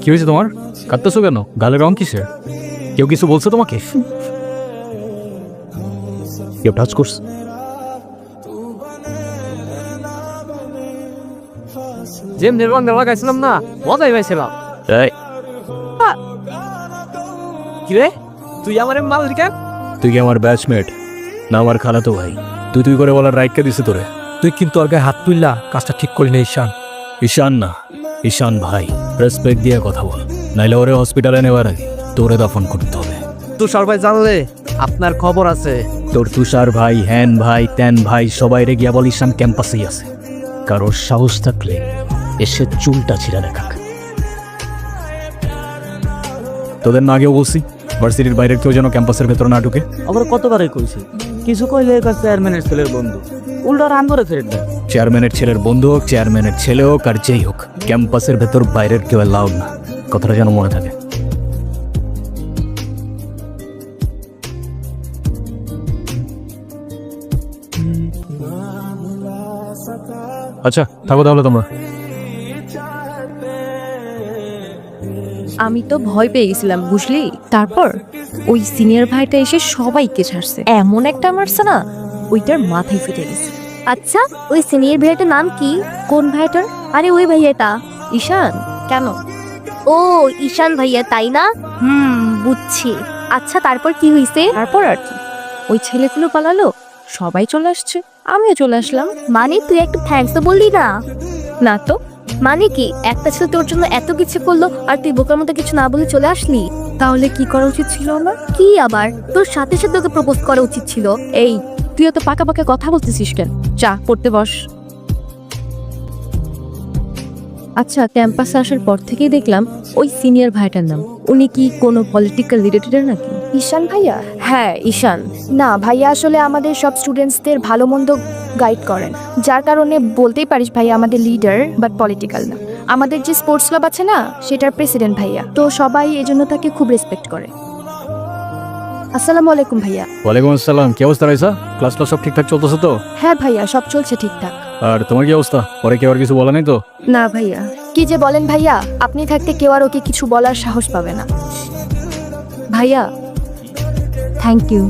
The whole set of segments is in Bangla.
কি হয়েছে তোমার? কাঁদতেছো কেন? গালের রং কিসের? কেউ কিছু বলছে তোমাকে? কেউ টাচ করছে? যেমনি রং লাগাইছিলাম না মজাই পাইছিলাম। এই। কি রে? তুই আমার মাল কেন? তুই কি আমার ব্যাচমেট না আমার খালাতো ভাই। তুই তুই করে বলার রাইটকে দিছে তোরে? তুই কিন্তু ওর গায়ে হাত তুললা কাজটা ঠিক করি না ঈশান। ঈশান না ঈশান ভাই। রেসপেক্ট দিয়ে কথা বল। নাইলে ওরে হসপিটালে নেওয়ার আগে তোরে দাফন করতে হবে। তুষার ভাই জানলে আপনার খবর আছে। তোর তুষার ভাই হ্যান ভাই ত্যান ভাই সবাই রে গিয়া বল ঈশান ক্যাম্পাসেই আছে। কারোর সাহস থাকলে এসে চুলটা ছিঁড়া দেখাক। তোদের না আগেও বলছি ভার্সিটির বাইরের কেউ যেন ক্যাম্পাসের ভেতর না ঢুকে। আবার কতবারই কইছি? কিছু কইলে চেয়ারম্যানের ছেলের বন্ধু। উল্টো রান ফেরত দেয়। চেয়ারম্যানের ছেলের বন্ধু হোক চেয়ারম্যানের ছেলে হোক আর যেই হোক ক্যাম্পাসের ভেতর বাইরের কেউ লাউড না। কথাটা যেন মনে থাকে। আচ্ছা থাকো তাহলে তোমরা। আমি তো ভয় পেয়ে গেছিলাম বুঝলি? তারপর ওই সিনিয়র ভাইটা এসে সবাইকে ছাড়ছে। এমন একটা মারছে না ওইটার মাথায় ফেটে গেছে। আচ্ছা ওই সিনিয়র ভাইয়াটার নাম কি? কোন ভাইটার? আরে ওই ভাইয়াটা। ঈশান। কেন? ও ঈশান ভাইয়া তাই না? হুম বুঝছি। আচ্ছা তারপর কি হইছে? তারপর আর কি। ওই ছেলেগুলো পালালো সবাই চলে আসছে আমিও চলে আসলাম। মানে তুই একটু থ্যাঙ্কস তো বললি না? না তো। মানে কি? একটা ছেলে তোর জন্য এত কিছু করল আর তুই বোকার মতো কিছু না বলে চলে আসলি? তাহলে কি করা উচিত ছিল আমার? কি আবার? তোর সাথে সাথে তোকে প্রপোজ করা উচিত ছিল। এই তুই তো পাকা পাকা কথা বলতেছিস কেন? চা পড়তে বস। আচ্ছা ক্যাম্পাসে আসার পর থেকেই দেখলাম ওই সিনিয়র ভাইটার নাম। উনি কি কোনো পলিটিক্যাল রিলেটেড নাকি? ঈশান ভাইয়া? হ্যাঁ ঈশান। না ভাইয়া আসলে আমাদের সব স্টুডেন্টসদের ভালো মন্দ গাইড করেন। যার কারণে বলতেই পারিস ভাইয়া আমাদের লিডার বাট পলিটিক্যাল না। আমাদের যে স্পোর্টস ক্লাব আছে না সেটার প্রেসিডেন্ট ভাইয়া। তো সবাই এজন্য তাকে খুব রেসপেক্ট করে। আসসালামু আলাইকুম ভাইয়া। ওয়ালাইকুম আসসালাম। কি অবস্থা রয়েছে ক্লাস ক্লাস সব ঠিকঠাক চলতেছে তো? হ্যাঁ ভাইয়া সব চলছে ঠিকঠাক। আর তোমার কি অবস্থা? পরে কেউ আর কিছু বলা নাই তো? না ভাইয়া। কি যে বলেন ভাইয়া আপনি থাকতে কেউ আর ওকে কিছু বলার সাহস পাবে না। ভাইয়া। থ্যাংক ইউ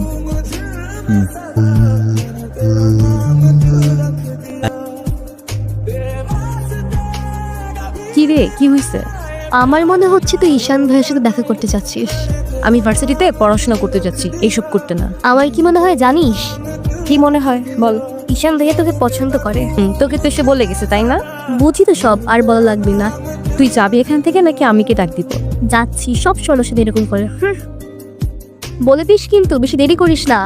কি রে কি হইছে? আমার মনে হচ্ছে তুই ঈশান ভাইয়ের সাথে দেখা করতে চাচ্ছিস আমি ভার্সিটিতে পড়াশোনা করতে যাচ্ছি এইসব করতে না। আমার কি মনে হয় জানিস? কি মনে হয়? বল। ঈশান ভাইয়া তোকে পছন্দ করে? হুম, তোকে তো এসে বলে গেছে তাই না? বুঝি তো সব আর বলা লাগবে না। তুই যাবি এখান থেকে নাকি আমি কে ডাক দিব? যাচ্ছি সব সাথে এরকম করে। হুম। বলে দিস কিন্তু বেশি দেরি করিস না।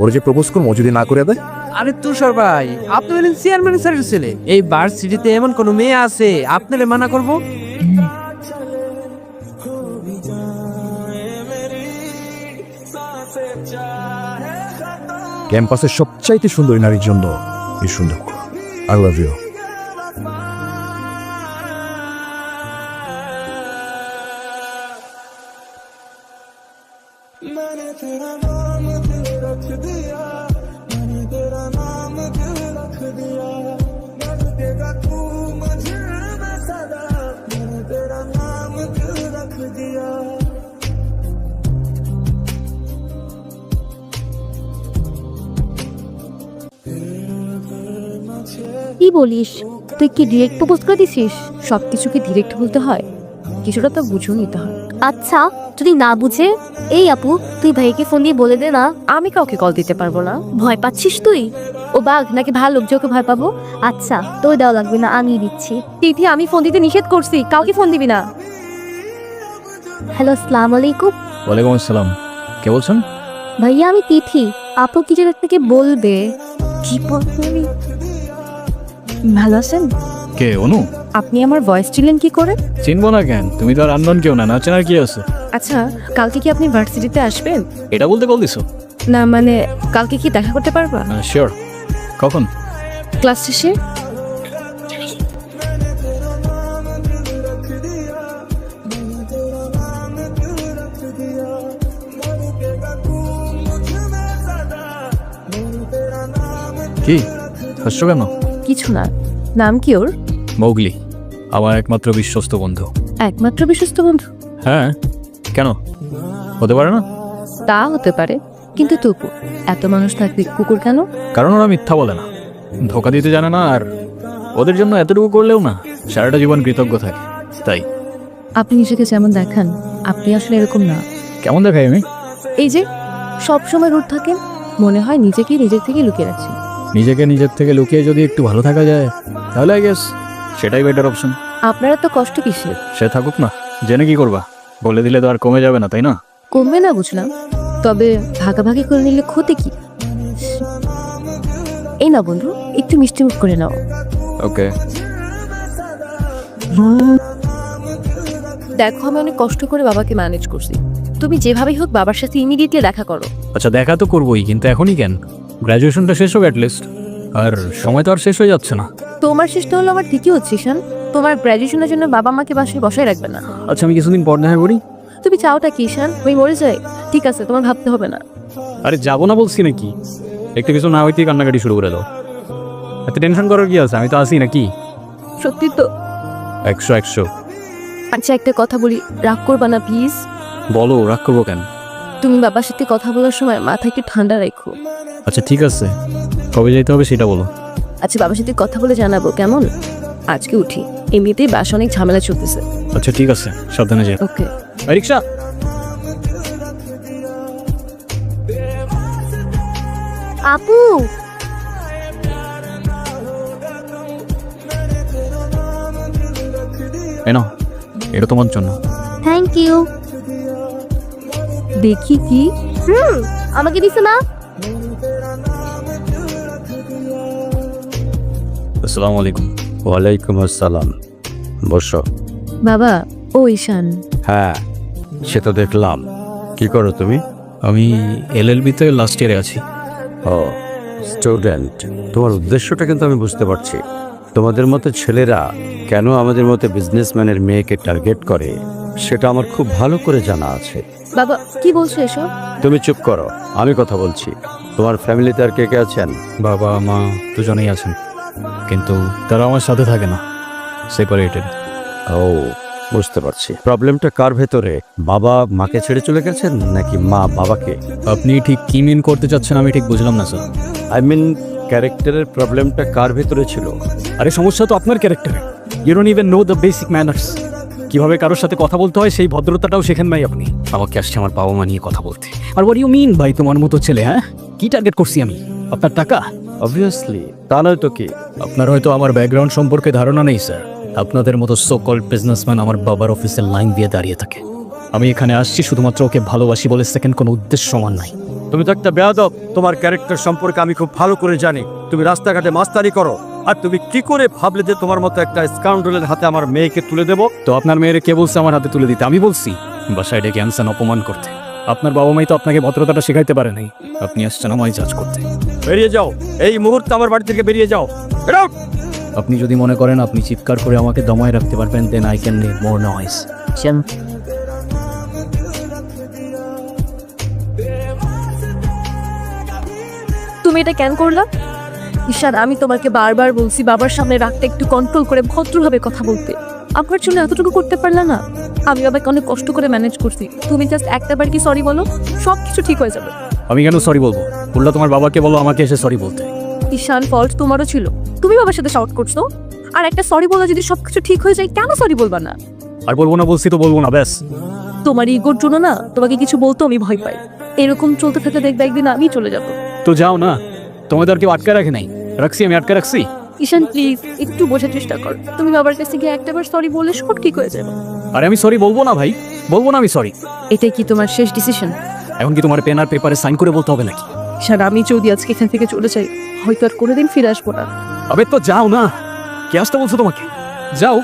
ওরা যে প্রপোজ করব ও যদি না করে দেয়? আরে তুষার ভাই আপনি হলেন চেয়ারম্যান স্যারের ছেলে। এই ভার্সিটিতে এমন কোন মেয়ে আছে আপনারে মানা করব? ক্যাম্পাসের সবচাইতে সুন্দরী নারীর জন্য এই সুন্দর আই লাভ ইউ কি বলিস? তুই কি ডিরেক্ট প্রপোজ করে দিছিস? সব কিছু কি ডিরেক্ট বলতে হয়? কিছুটা তো বুঝেও নিতে হয়। আচ্ছা যদি না বুঝে? এই আপু তুই ভাইকে ফোন দিয়ে বলে দে না। আমি কাউকে কল দিতে পারব না। ভয় পাচ্ছিস তুই? ও বাঘ নাকি ভালো লোক যে ওকে ভয় পাবো? আচ্ছা তোর দেওয়া লাগবে না আমি দিচ্ছি। তিথি আমি ফোন দিতে নিষেধ করছি কাউকে ফোন দিবি না। হ্যালো আসসালাম আলাইকুম ওয়ালাইকুম আসসালাম। কে বলছেন? ভাইয়া আমি তিথি। আপু কি যেন থেকে বলবে? কি বলব? ভালো আছেন? কে অনু? আপনি আমার ভয়েস ছিলেন কি করে? চিনবো না কেন তুমি তো আর আন্দন কেউ না না চেনার কি আছে? আচ্ছা কালকে কি আপনি ভার্সিটিতে আসবেন? এটা বলতে কল দিছো। না মানে কালকে কি দেখা করতে পারবা? শিওর কখন? ক্লাস শেষে? কি? হাসছো কেন? কিছু না। নাম কি ওর? মৌগলি আমার একমাত্র বিশ্বস্ত বন্ধু। একমাত্র বিশ্বস্ত বন্ধু? হ্যাঁ। কেন? হতে পারে না? তা হতে পারে। কিন্তু তবু এত মানুষ থাকবে কুকুর কেন? কারণ ওরা মিথ্যা বলে না। ধোকা দিতে জানে না আর ওদের জন্য এতটুকু করলেও না সারাটা জীবন কৃতজ্ঞ থাকে। তাই। আপনি নিজেকে যেমন দেখান আপনি আসলে এরকম না। কেমন দেখাই আমি? এই যে সবসময় রুট থাকেন মনে হয় নিজেকে নিজের থেকে লুকিয়ে রাখছি নিজেকে নিজের থেকে লুকিয়ে যদি একটু ভালো থাকা যায় তাহলে আই গেস সেটাই বেটার অপশন আপনারা তো কষ্ট কিসের সে থাকুক না। জেনে কি করবা? বলে দিলে তো আর কমে যাবে না তাই না? কমবে না বুঝলাম। তবে ভাগাভাগি করে নিলে ক্ষতি কি? এই না বন্ধু একটু মিষ্টি মুখ করে নাও। ওকে দেখো আমি অনেক কষ্ট করে বাবাকে ম্যানেজ করছি। তুমি যেভাবেই হোক বাবার সাথে ইমিডিয়েটলি দেখা করো। আচ্ছা দেখা তো করবোই কিন্তু এখনই কেন? গ্র্যাজুয়েশনটা শেষ হোক অ্যাটলিস্ট আর সময় তো আর শেষ হয়ে যাচ্ছে না। তোমার শেষটা হলো আমার ঠিকই হচ্ছে ঈশান। তোমার গ্র্যাজুয়েশনের জন্য বাবা মাকে বাসায় বসায় রাখবে না। আচ্ছা আমি কিছুদিন পর দেখা করি। তুমি চাওটা কি ঈশান? আমি মরে যাই। ঠিক আছে তোমার ভাবতে হবে না। আরে যাব না বলছি নাকি? একটু কিছু না হইতেই কান্নাকাটি শুরু করে দাও। এত টেনশন করার কি আছে? আমি তো আসি নাকি? সত্যি তো। একশো একশো। আচ্ছা একটা কথা বলি। রাগ করবা না প্লিজ বলো রাগ করব কেন? তুমি বাবার সাথে কথা বলার সময় মাথা একটু ঠান্ডা রাখো। আচ্ছা ঠিক আছে। কবে যাইতে হবে সেটা বলো। আচ্ছা বাবার সাথে কথা বলে জানাব কেমন? আজকে উঠি। এমনিতেই বাসা অনেক ঝামেলা চলতেছে। আচ্ছা ঠিক আছে সাবধানে যাই ওকে। রিক্সা! আপু! এনো এটা তোমার জন্য। থ্যাংক ইউ দেখি কি? হুম আমাকে দিছে না? আসসালামু আলাইকুম ওয়ালাইকুম আসসালাম। বসো। বাবা ও ঈশান। হ্যাঁ সে তো দেখলাম। কি করো তুমি? আমি এলএলবিতে লাস্ট ইয়ারে আছি। ও স্টুডেন্ট তোমার উদ্দেশ্যটা কিন্তু আমি বুঝতে পারছি। তোমাদের মতো ছেলেরা কেন আমাদের মতো বিজনেসম্যানের মেয়েকে টার্গেট করে সেটা আমার খুব ভালো করে জানা আছে। বাবা কি বলছো এসব? তুমি চুপ করো আমি কথা বলছি। তোমার ফ্যামিলিতে আর কে কে আছেন? বাবা মা দুজনেই আছেন। কিন্তু তারা আমার সাথে থাকে না। সেপারেটেড ও বুঝতে পারছি। প্রবলেমটা কার ভেতরে? বাবা মাকে ছেড়ে চলে গেছেন নাকি মা বাবাকে? আপনি ঠিক কি মিন করতে চাচ্ছেন আমি ঠিক বুঝলাম না স্যার আই মিন ক্যারেক্টারের প্রবলেমটা কার ভেতরে ছিল? আরে সমস্যা তো আপনার ক্যারেক্টারে you don't even know the basic manners কীভাবে কারোর সাথে কথা বলতে হয় সেই ভদ্রতাটাও শেখেন ভাই আপনি। আমাকে আসছে আমার বাবা মা নিয়ে কথা বলতে। আর ওয়ার ইউ মিন ভাই তোমার মতো ছেলে হ্যাঁ? কি টার্গেট করছি আমি? আপনার টাকা? অবভিয়াসলি তা নয় তো কি? আপনার হয়তো আমার ব্যাকগ্রাউন্ড সম্পর্কে ধারণা নেই স্যার আপনাদের মতো সো কল্ড বিজনেসম্যান আমার বাবার অফিসের লাইন দিয়ে দাঁড়িয়ে থাকে। আমি এখানে আসছি শুধুমাত্র ওকে ভালোবাসি বলে সেকেন্ড কোনো উদ্দেশ্য সমান নাই। তুমি তো একটা বেয়াদব। তোমার ক্যারেক্টার সম্পর্কে আমি খুব ভালো করে জানি। তুমি রাস্তাঘাটে মাস্তারি করো। আর তুমি কি করে ভাবলে যে তোমার মতো একটা স্কাউন্ডলের হাতে আমার মেয়েকে তুলে দেবো? তো আপনার মেয়েরে কে বলছে আমার হাতে তুলে দিতে? আমি বলছি। বাসায় ডেকে আনছেন অপমান করতে। আপনার বাবা মাই তো আপনাকে ভদ্রতাটা শেখাইতে পারে নাই। আপনি আসছেন আমায় জাজ করতে। বেরিয়ে যাও। এই মুহূর্তে আমার বাড়ি থেকে বেরিয়ে যাও। আপনি যদি মনে করেন আপনি চিৎকার করে আমাকে দমায় রাখতে পারবেন then I can need more noise তুমি এটা কেন করলা? ঈশান আমি তোমাকে বারবার বলছি বাবার সামনে রাখতে একটু কন্ট্রোল করে ভদ্রভাবে কথা বলতে। আপনার জন্য এতটুকু করতে পারলা না। আমি বাবাকে অনেক কষ্ট করে ম্যানেজ করছি। তুমি জাস্ট একটা বার কি সরি বলো? সব কিছু ঠিক হয়ে যাবে। আমি কেন সরি বলব? বলল তোমার বাবাকে বলো আমাকে এসে সরি বলতে। ঈশান ফল্ট তোমারও ছিল। তুমি বাবার সাথে শাউট করছ। আর একটা সরি বলে যদি সবকিছু ঠিক হয়ে যায় কেন সরি বলবা না? আর বলব না বলছি তো বলব না ব্যাস। তোমার ইগোর জন্য না তোমাকে কিছু বলতো আমি ভয় পাই। এরকম চলতে থাকলে দেখবে একদিন আমি চলে যাব। তো যাও না। তোমাদের কেউ আটকে রাখে নাই। রাখছি আমি আটকে রাখছি। ঈশান প্লিজ একটু বোঝার চেষ্টা কর। তুমি বাবার কাছে গিয়ে একটাবার সরি বলে সব ঠিক হয়ে যাবে। আরে আমি সরি বলব না ভাই বলব না আমি সরি এটাই কি তোমার শেষ ডিসিশন এখন কি তোমার পেন আর পেপারে সাইন করে বলতে হবে নাকি? ঈশান আমি চৌদি আজকে এখান থেকে চলে যাই হয়তো আর কোনোদিন ফিরে আসব না। আবে তো যাও না। কে আসতে বলছো তোমাকে? যাও।